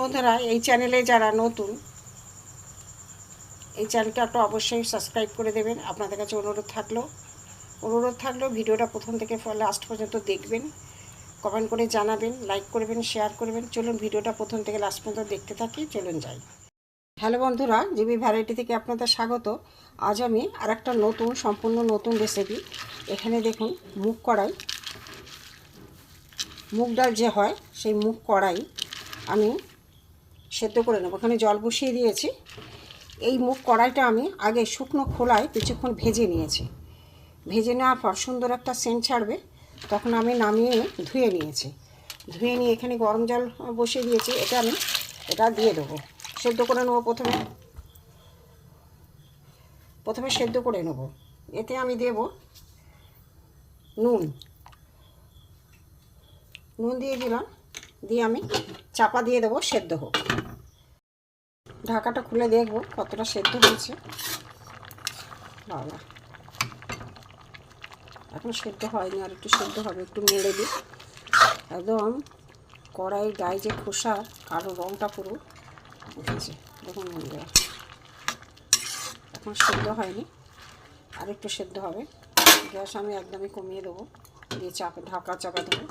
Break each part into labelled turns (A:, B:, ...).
A: বন্ধুরা, এই চ্যানেলে যারা নতুন, এই চ্যানেলটা একটু অবশ্যই সাবস্ক্রাইব করে দেবেন। আপনাদের কাছে অনুরোধ থাকল অনুরোধ থাকল ভিডিওটা প্রথম থেকে লাস্ট পর্যন্ত দেখবেন কমেন্ট করে জানাবেন লাইক করবেন শেয়ার করবেন। চলুন ভিডিওটা প্রথম থেকে লাস্ট পর্যন্ত দেখতে থাকি, চলুন যাই। হ্যালো বন্ধুরা, জিবি ভ্যারাইটি থেকে আপনাদের স্বাগত। আজ আমি আর একটা নতুন, সম্পূর্ণ নতুন রেসিপি এখানে দেখুন, মুগ কড়াই। মুগ ডাল যে হয়, সেই মুগ কড়াই আমি সেদ্ধ করে নেব। ওখানে জল বসিয়ে দিয়েছি। এই মুখ কড়াইটা আমি আগে শুকনো খোলায় কিছুক্ষণ ভেজে নিয়েছি। ভেজে নেওয়ার পর সুন্দর একটা সেন্ট ছাড়বে। তখন আমি নামিয়ে ধুয়ে নিয়েছি। ধুয়ে নিয়ে এখানে গরম জল বসিয়ে দিয়েছি। এটা আমি, এটা দিয়ে দেবো। সেদ্ধ করে নেব প্রথমে। প্রথমে সেদ্ধ করে নেব। এতে আমি দেব নুন। নুন দিয়ে দিলাম। দিয়ে আমি চাপা দিয়ে দেবো, সেদ্ধ হোক। ঢাকাটা খুলে দেখব কতটা সেদ্ধ হয়েছে। বাবা। এখন সেদ্ধ হয়নি, আর একটু সেদ্ধ হবে, একটু নেড়ে দিই। একদম কড়াই গায়ে যে খোসা, কালো রঙটা পুরো উঠেছে। দেখুন বন্ধুরা, এখন সেদ্ধ হয়নি, আর একটু সেদ্ধ হবে। গ্যাস আমি একদমই কমিয়ে দেবো, দিয়ে চাপে ঢাকা চাপা দেবো।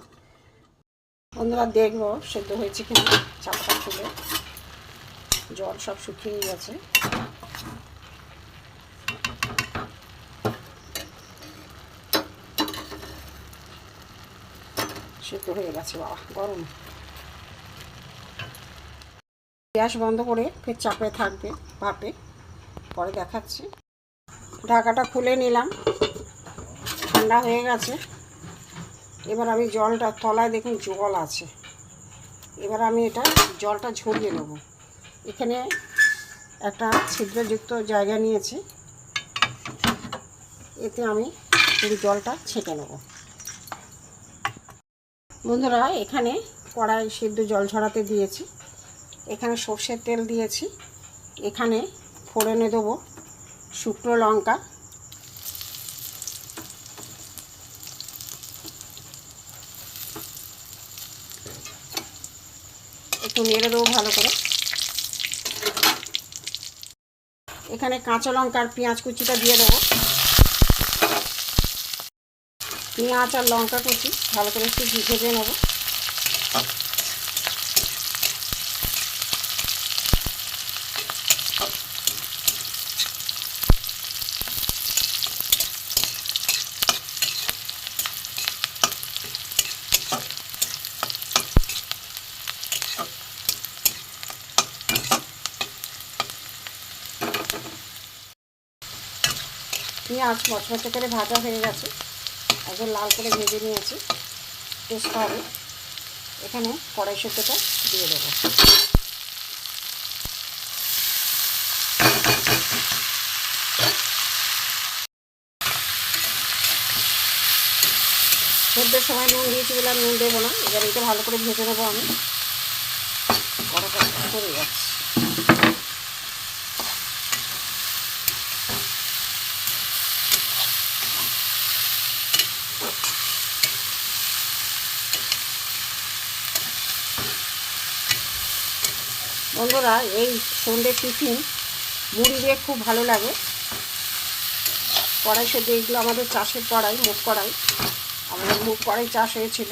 A: বন্ধুরা দেখব সেদ্ধ হয়েছে কিনা, চাপাটা খুলে জল সব শুকিয়ে গেছে। সেদ্ধ হয়ে গেছে, বাবা, গরম। গ্যাস বন্ধ করে ফের চাপে থাকবে ভাপে। পরে দেখাচ্ছি। ঢাকাটা খুলে নিলাম। ঠান্ডা হয়ে গেছে। এবার আমি জলটা, তলায় দেখুন জল আছে। এবার আমি এটা জলটা ঝরিয়ে নেব। এখানে একটা ছিদ্রযুক্ত জায়গা নিয়েছি। এতে আমি জলটা ছেঁকে নেব। বন্ধুরা, এখানে কড়াই সিদ্ধ জল ঝরাতে দিয়েছি। এখানে সর্ষের তেল দিয়েছি। এখানে ফোড়নে দেবো শুকনো লঙ্কা। একটু নেড়ে দেবো ভালো করে। এখানে কাঁচা লঙ্কা আর পেঁয়াজ কুচিটা দিয়ে দেবো। পেঁয়াজ আর লঙ্কা কুচি ভালো করে একটু ভেজে নেব। পেঁয়াজ মচমচে করে ভাজা হয়ে গেছে। একদম লাল করে ভেজে নিয়েছি। টেস্ট হবে। এখানে কড়াই সেদ্ধটা দিয়ে দেবো। সেদ্ধের সময় নুন দিয়েছি বলে নুন দেবো না। এবার এটা ভালো করে ভেজে নেব আমি। কড়াটা করে যাচ্ছি বন্ধুরা, এই সন্ধ্যে টিফিন মুড়ি দিয়ে খুব ভালো লাগে। কড়াই সেদ্ধ এইগুলো আমাদের চাষের কড়াই মুখ কড়াই। আমাদের মুখ কড়াই চাষ হয়েছিল।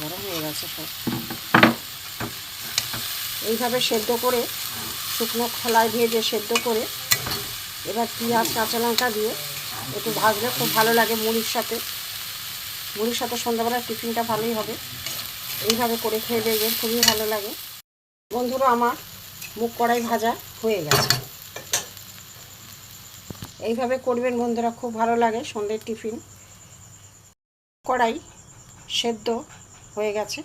A: গরম হয়ে গেছে সব। এইভাবে সেদ্ধ করে, শুকনো খোলায় ভেজে সেদ্ধ করে, এবার পেঁয়াজ, কাঁচা লঙ্কা দিয়ে একটু ভাজলে খুব ভালো লাগে মুড়ির সাথে। মুড়ির সাথে সন্ধ্যাবেলার টিফিনটা ভালোই হবে। এইভাবে করে খেয়ে দেখবেন খুবই ভালো লাগে। বন্ধুরা, আমার মুখ কড়াই ভাজা হয়ে গেছে। এইভাবে করবেন বন্ধুরা, খুব ভালো লাগে সন্ধ্যের টিফিন। কড়াই সেদ্ধ হয়ে গেছে।